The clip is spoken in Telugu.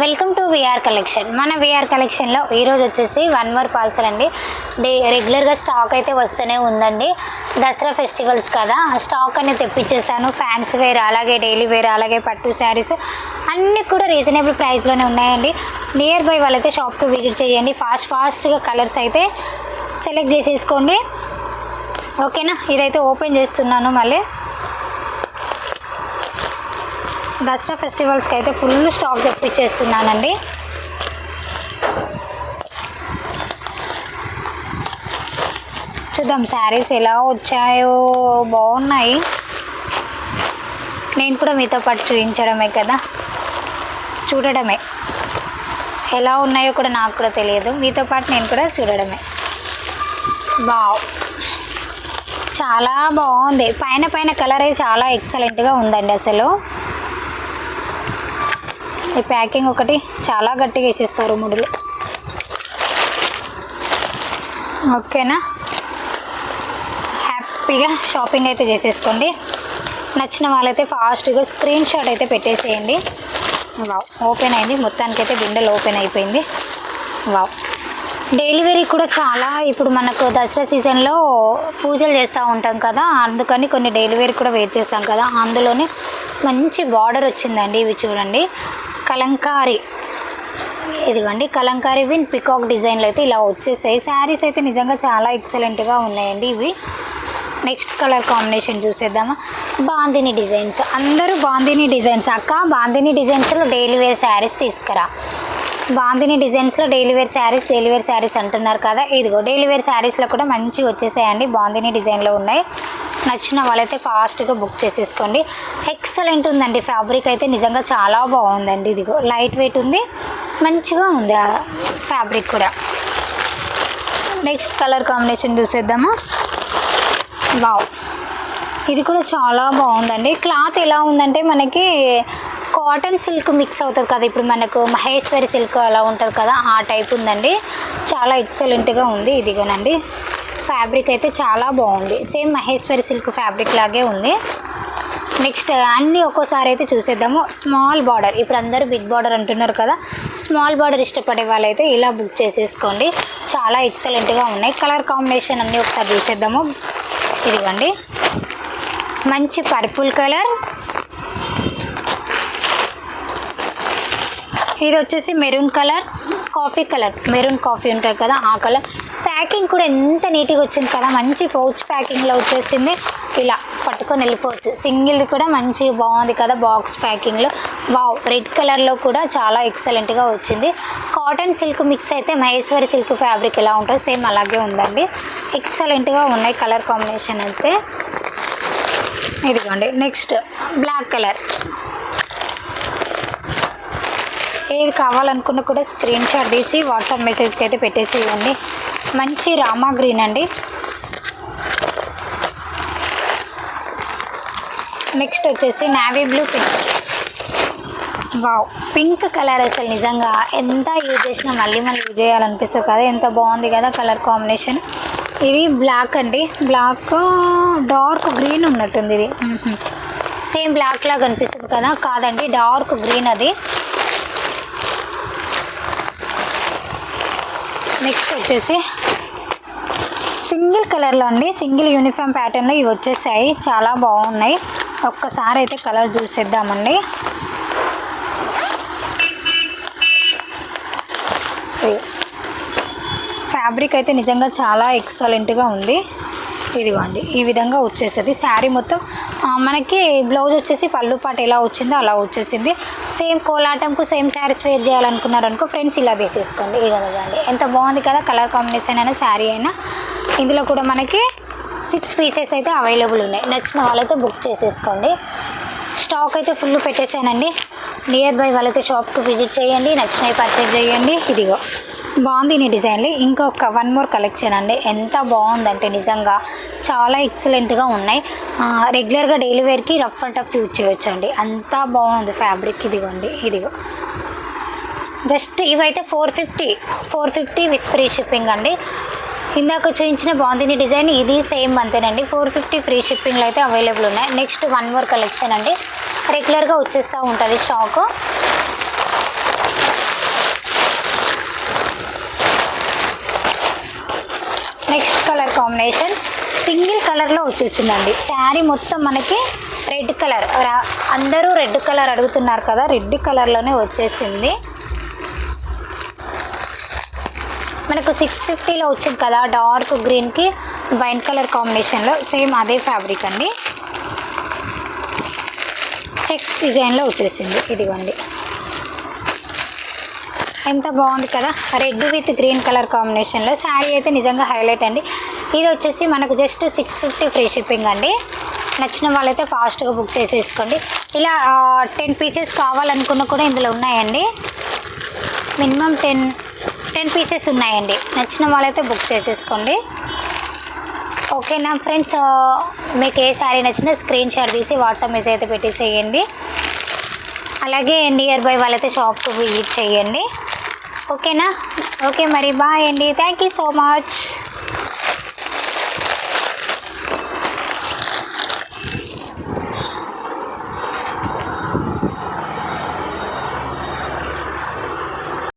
వెల్కమ్ టు విఆర్ కలెక్షన్ మన విఆర్ కలెక్షన్లో ఈరోజు వచ్చేసి వన్ మోర్ పాల్సల్ అండి. డే రెగ్యులర్గా స్టాక్ అయితే వస్తూనే ఉందండి. దసరా ఫెస్టివల్స్ కదా ఆ స్టాక్ అనేది తెప్పించేస్తాను ఫ్యాన్స్ వేర్ అలాగే డైలీ వేర్ అలాగే పట్టు శారీస్ అన్నీ కూడా రీజనబుల్ ప్రైస్లోనే ఉన్నాయండి. నియర్ బై వాళ్ళైతే షాప్కి విజిట్ చేయండి. ఫాస్ట్ ఫాస్ట్గా కలర్స్ అయితే సెలెక్ట్ చేసేసుకోండి. ఓకేనా ఇదైతే ఓపెన్ చేస్తున్నాను మళ్ళీ. దసరా ఫెస్టివల్స్కి అయితే ఫుల్ స్టాక్ తెప్పించేస్తున్నానండి. చూద్దాం శారీస్ ఎలా వచ్చాయో బాగున్నాయి. నేను కూడా మీతో పాటు చూపించడమే కదా. చూడడమే. ఎలా ఉన్నాయో కూడా నాకు కూడా తెలియదు. మీతో పాటు నేను కూడా చూడడమే. బావ్ చాలా బాగుంది. పైన పైన కలర్ అయితే చాలా ఎక్సలెంట్గా ఉందండి అసలు. ఈ ప్యాకింగ్ ఒకటి చాలా గట్టిగా వేసేస్తారు ముడులు. ఓకేనా? హ్యాపీగా షాపింగ్ అయితే చేసేసుకోండి. నచ్చిన వాళ్ళైతే ఫాస్ట్గా స్క్రీన్ షాట్ అయితే పెట్టేసేయండి. వావ్ ఓపెన్ అయింది. మొత్తానికి అయితే బిండెలు ఓపెన్ అయిపోయింది. వావ్. డెలివరీ కూడా చాలా ఇప్పుడు మనకు దసరా సీజన్లో పూజలు చేస్తూ ఉంటాం కదా అందుకని కొన్ని డెలివరీ కూడా వెయిట్ చేస్తాం కదా అందులోనే మంచి బార్డర్ వచ్చిందండి ఇవి చూడండి. కలంకారీ. ఇదిగోండి కలంకారీ విన్ పికాక్ డిజైన్లు అయితే ఇలా వచ్చేసాయి. శారీస్ అయితే నిజంగా చాలా ఎక్సలెంట్గా ఉన్నాయండి ఇవి. నెక్స్ట్ కలర్ కాంబినేషన్ చూసేద్దామా. బాందిని డిజైన్స్. అందరూ బాందిని డిజైన్స్ అక్క. బాందిని డిజైన్స్లో డైలీ వేర్ శారీస్ తీసుకురా. Bandhani డిజైన్స్లో daily wear saris daily wear saris అంటున్నారు కదా. ఇదిగో డైలీ వేర్ శారీస్లో కూడా మంచిగా వచ్చేసాయండి. బాందిని డిజైన్లో ఉన్నాయి. నచ్చిన వాళ్ళైతే ఫాస్ట్గా బుక్ చేసేసుకోండి. ఎక్సలెంట్ ఉందండి. ఫ్యాబ్రిక్ అయితే నిజంగా చాలా బాగుందండి. ఇదిగో లైట్ వెయిట్ ఉంది. మంచిగా ఉంది ఆ ఫ్యాబ్రిక్ కూడా. నెక్స్ట్ కలర్ కాంబినేషన్ చూసేద్దామా? వావ్! ఇది కూడా చాలా బాగుందండి. క్లాత్ ఎలా ఉందంటే మనకి కాటన్ సిల్క్ మిక్స్ అవుతుంది కదా. ఇప్పుడు మనకు మహేశ్వరి సిల్క్ అలా ఉంటుంది కదా. ఆ టైప్ ఉందండి. చాలా ఎక్సలెంట్గా ఉంది. ఇదిగోనండి. ఫ్యాబ్రిక్ అయితే చాలా బాగుంది. సేమ్ మహేశ్వరి సిల్క్ ఫ్యాబ్రిక్ లాగే ఉంది. నెక్స్ట్ అన్నీ ఒక్కోసారి అయితే చూసేద్దాము. Small border. ఇప్పుడు అందరూ బిగ్ బార్డర్ అంటున్నారు కదా. స్మాల్ బార్డర్ ఇష్టపడే వాళ్ళైతే ఇలా బుక్ చేసేసుకోండి. చాలా ఎక్సలెంట్గా ఉన్నాయి. కలర్ కాంబినేషన్ అన్నీ ఒకసారి చూసేద్దాము. ఇదిగోండి. మంచి పర్పుల్ కలర్. ఇది వచ్చేసి maroon colour. Coffee colour. Maroon coffee ఉంటుంది కదా ఆ కలర్. ప్యాకింగ్ కూడా ఎంత నీట్గా వచ్చింది కదా మంచి పౌచ్ ప్యాకింగ్లో వచ్చేసింది. ఇలా పట్టుకొని వెళ్ళిపోవచ్చు. సింగిల్ కూడా మంచి బాగుంది కదా బాక్స్ ప్యాకింగ్లో వావ్ రెడ్ కలర్లో కూడా చాలా ఎక్సలెంట్గా వచ్చింది. కాటన్ సిల్క్ మిక్స్ అయితే మహేశ్వరి సిల్క్ ఫ్యాబ్రిక్ ఎలా ఉంటుందో. సేమ్ అలాగే ఉందండి. ఎక్సలెంట్గా ఉన్నాయి కలర్ కాంబినేషన్ అయితే. ఇదిగోండి నెక్స్ట్ బ్లాక్ కలర్ ఏది కావాలనుకున్నా కూడా స్క్రీన్ షాట్ తీసి వాట్సాప్ మెసేజ్కి అయితే పెట్టేసి ఇవ్వండి మంచి రామా గ్రీన్ అండి. నెక్స్ట్ వచ్చేసి navy blue pink. Wow pink colour అసలు నిజంగా. ఎంత యూజ్ చేసినా మళ్ళీ మళ్ళీ యూజ్ చేయాలనిపిస్తుంది కదా ఎంత బాగుంది కదా కలర్ కాంబినేషన్. ఇది బ్లాక్ అండి. బ్లాక్ డార్క్ గ్రీన్ ఉన్నట్టుంది ఇది. సేమ్ బ్లాక్ లాగా అనిపిస్తుంది కదా కాదండి డార్క్ గ్రీన్ అది. నెక్స్ట్ వచ్చేసి సింగిల్ కలర్లో అండి. సింగిల్ యూనిఫామ్ ప్యాటర్న్లో ఇవి వచ్చేసాయి. చాలా బాగున్నాయి. ఒక్కసారి అయితే కలర్ చూసేద్దామండి. ఫ్యాబ్రిక్ అయితే నిజంగా చాలా ఎక్సలెంట్గా ఉంది. ఇదిగోండి ఈ విధంగా వచ్చేస్తుంది. శారీ మొత్తం మనకి బ్లౌజ్ వచ్చేసి పళ్ళు పాటు ఎలా వచ్చిందో అలా వచ్చేసింది. సేమ్ కోలాటంకు సేమ్ శారీస్ వేర్ చేయాలనుకున్నారనుకో ఫ్రెండ్స్ ఇలా వేసేసుకోండి. ఇదిగోండి. ఎంత బాగుంది కదా కలర్ కాంబినేషన్ అయినా శారీ అయినా. ఇందులో కూడా మనకి సిక్స్ పీసెస్ అయితే అవైలబుల్ ఉన్నాయి. నచ్చిన వాళ్ళైతే బుక్ చేసేసుకోండి. స్టాక్ అయితే ఫుల్ పెట్టేశానండి. నియర్ బై వాళ్ళైతే షాప్కి విజిట్ చేయండి. నచ్చినవి పర్చేజ్ చేయండి. ఇదిగో. బాగుంది నీ డిజైన్లు ఇంకొక వన్ మోర్ కలెక్షన్ అండి. ఎంత బాగుందంటే నిజంగా చాలా ఎక్సలెంట్గా ఉన్నాయి. రెగ్యులర్గా డైలీ వేర్కి రఫ్ అండ్ టఫ్ యూజ్ చేయొచ్చు అండి అంత బాగుంది ఫ్యాబ్రిక్ ఇదిగోండి. ఇదిగో. జస్ట్ ఇవైతే four fifty four fifty with free shipping అండి. ఇందాక చూపించిన బాగుంది డిజైన్ ఇది సేమ్ అంతేనండి. ఫోర్ ఫిఫ్టీ ఫ్రీ షిప్పింగ్లో అయితే అవైలబుల్ ఉన్నాయి. నెక్స్ట్ వన్ మోర్ కలెక్షన్ అండి. రెగ్యులర్గా వచ్చేస్తూ ఉంటుంది stock next colour combination single కలర్లో వచ్చేసిందండి. శారీ మొత్తం మనకి రెడ్ కలర్ అందరూ రెడ్ కలర్ అడుగుతున్నారు కదా రెడ్ కలర్లోనే వచ్చేసింది. మనకు సిక్స్ ఫిఫ్టీలో వచ్చింది కదా డార్క్ గ్రీన్కి వైన్ కలర్ కాంబినేషన్లో సేమ్ అదే ఫ్యాబ్రిక్ అండి. చెక్స్ డిజైన్లో వచ్చేసింది ఇదిగోండి. ఎంత బాగుంది కదా రెడ్ విత్ గ్రీన్ కలర్ కాంబినేషన్లో శారీ అయితే నిజంగా హైలైట్ అండి. ఇది వచ్చేసి మనకు just six fifty free shipping అండి. నచ్చిన వాళ్ళైతే ఫాస్ట్గా బుక్ చేసేసుకోండి. ఇలా టెన్ పీసెస్ కావాలనుకున్న కూడా ఇందులో ఉన్నాయండి. మినిమం టెన్ టెన్ పీసెస్ ఉన్నాయండి. నచ్చిన వాళ్ళైతే బుక్ చేసేసుకోండి. ఓకేనా ఫ్రెండ్స్ మీకు ఏ శారీ నచ్చినా స్క్రీన్ షాట్ తీసి వాట్సాప్ మెసేజ్ అయితే పెట్టేసేయండి. అలాగే నియర్ బై వాళ్ళైతే షాప్కి విజిట్ చేయండి. ఓకేనా? ఓకే మరి బాయ్ అండి. Thank you so much.